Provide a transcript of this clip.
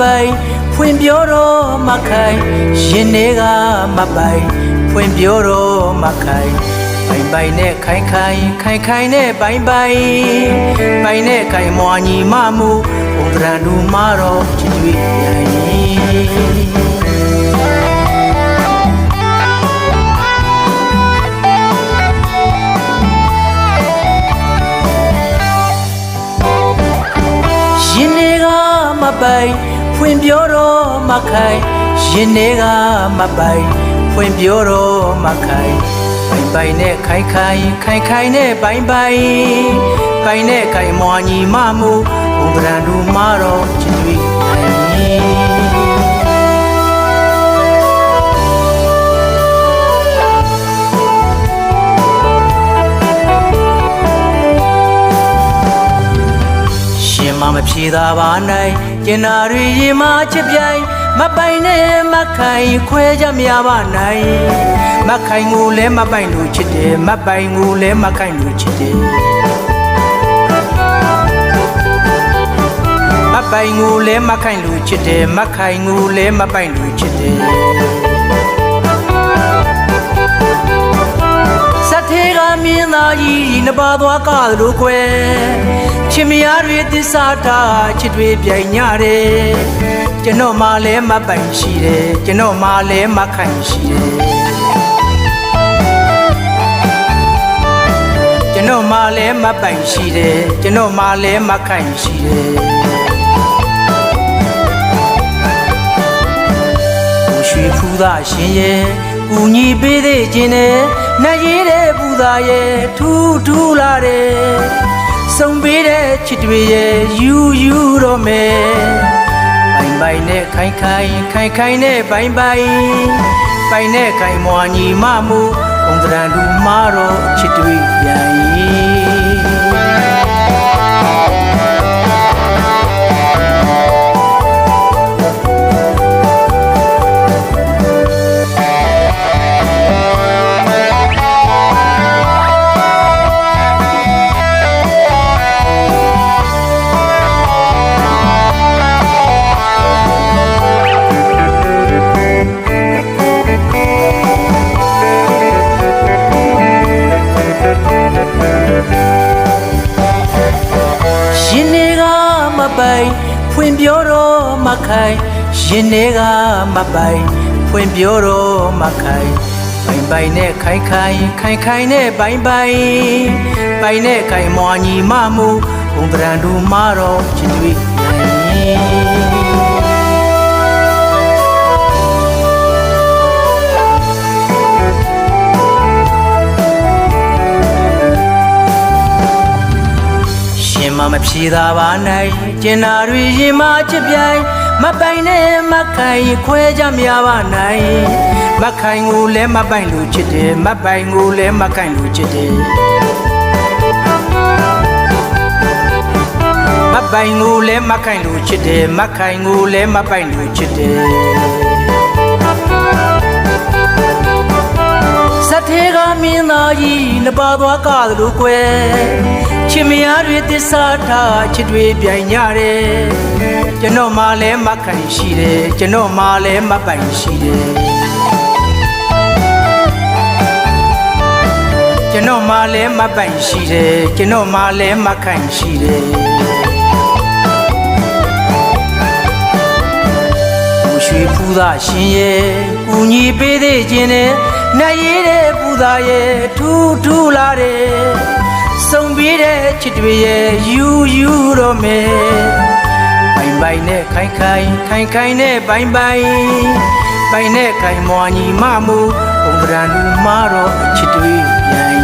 ပိုင်ဖွင့်ပြောတော့မခိုင်ရင်တွေကမပိုင်ဖွင့်ပြောတော့မခိုင်ပိုင်ပိုင်နဲ့ခိုင်ခိုင်ခိုင်ခိုင်နဲ့ပိုင်ပိုင်ပိုင်နဲ့ခိုင်မွာညီမမှုဘုံကရန်သူမတော်ချစ်တွေ့ပြန်ရင်တွေကမပိုင် ဖွင့်ပြောတော့မခိုင်ရင်တွေကမပိုင်ဖွင့်ပြောတော့မခိုင်ပိုင်ပိုင်နဲ့ခိုင်ခိုင်ခိုင်ခိုင်နဲ့ပိုင်ပိုင်ပိုင်နဲ့ခိုင်မွာညီမမှုဘုံကရန်သူမတော်ချစ်တွေ့နိုင်ရှင်မမဖြေသာပါနိုင် ကျင်နာရီရင်မချစ်ပြိုင်မပိုင်နဲ့မခိုင်ခွဲကြမရပါနိုင်မခိုင်ကိုလည်းမပိုင်လို့ချစ်တယ်မပိုင်ကိုလည်းမခိုင်လို့ချစ်တယ်မပိုင်ကိုလည်းမခိုင်လို့ချစ်တယ်မခိုင်ကိုလည်းမပိုင်လို့ချစ်တယ်စက်သေးကမြင်သာကြီးနပါသွားကားလို့ခွဲ ချစ်မယားတွေတစ္ဆာထားချစ်တွေပြိုင်ညတယ်ကျွန်တော်မှလည်းမပိုင်ရှိတယ်ကျွန်တော်မှလည်းမခိုင်ရှိတယ်ကျွန်တော်မှလည်းမပိုင်ရှိတယ်ကျွန်တော်မှလည်းမခိုင်ရှိတယ်ကိုရွှေဖူးသားရှင်ရဲ့ကူညီပေးသေးခြင်းနဲ့နှရည်တဲ့ပူသားရဲ့ထူးထူးလာတယ် စုံပေးတဲ့ချစ်တွေရဲ့ယူယူတော့မယ်ဘိုင်ဘိုင်နဲ့ခိုင်ခိုင်ခိုင်ခိုင်နဲ့ဘိုင်ဘိုင်ပိုင်နဲ့ခိုင်မွာညီမမှုဘုံကရန်သူမတော်ချစ်တွေပြန်၏ရင် ပိုင်ဖွင့်ပြောတော့မခိုင်ရင်တွေကမပိုင်ဖွင့်ပြောတော့မခိုင်ပိုင်ပိုင်နဲ့ခိုင်ခိုင်ခိုင်ခိုင်နဲ့ပိုင်ပိုင်ပိုင်နဲ့ခိုင်မွာညီမမှုဘုံကရန်သူမတော်ချစ်တွေ့ မမဖြေသာပါနိုင်ကျင်နာတွေရင်မချစ်ပြိုင်မပိုင်နဲ့မခိုင်ခွဲကြမရပါနိုင်မခိုင်ကိုလည်းမပိုင်လို့ချစ်တယ်မပိုင်ကိုလည်းမခိုင်လို့ချစ်တယ်မပိုင်ကိုလည်းမခိုင်လို့ချစ်တယ်မခိုင်ကိုလည်းမပိုင်လို့ချစ်တယ်စက်သေးကမင်းသားကြီးနပါသွားကားလို့ကွယ် ချစ်မယားတွေတစ္ဆာထားချစ်တွေပြိုင်ကြတယ်ကျွန်တော်မှလည်းမခိုင်ရှိတယ်ကျွန်တော်မှလည်းမပိုင်ရှိတယ်ကျွန်တော်မှလည်းမပိုင်ရှိတယ်ကျွန်တော်မှလည်းမခိုင်ရှိတယ်ကိုရွှေဖူးသားရှင်ရဲ့ကူညီပေးသေးခြင်းနဲ့နှရည်တဲ့ပူသားရဲ့ထူးထူးလာတယ် စုံပြီးတဲ့ချစ်တွေရဲ့ယူယူတော့မယ်ဘိုင်ဘိုင်နဲ့ခိုင်ခိုင်ခိုင်ခိုင်နဲ့ဘိုင်ဘိုင်ဘိုင်နဲ့ခိုင်မွာညီမမှုဘုံကရန်သူမတော်ချစ်တွေပြန်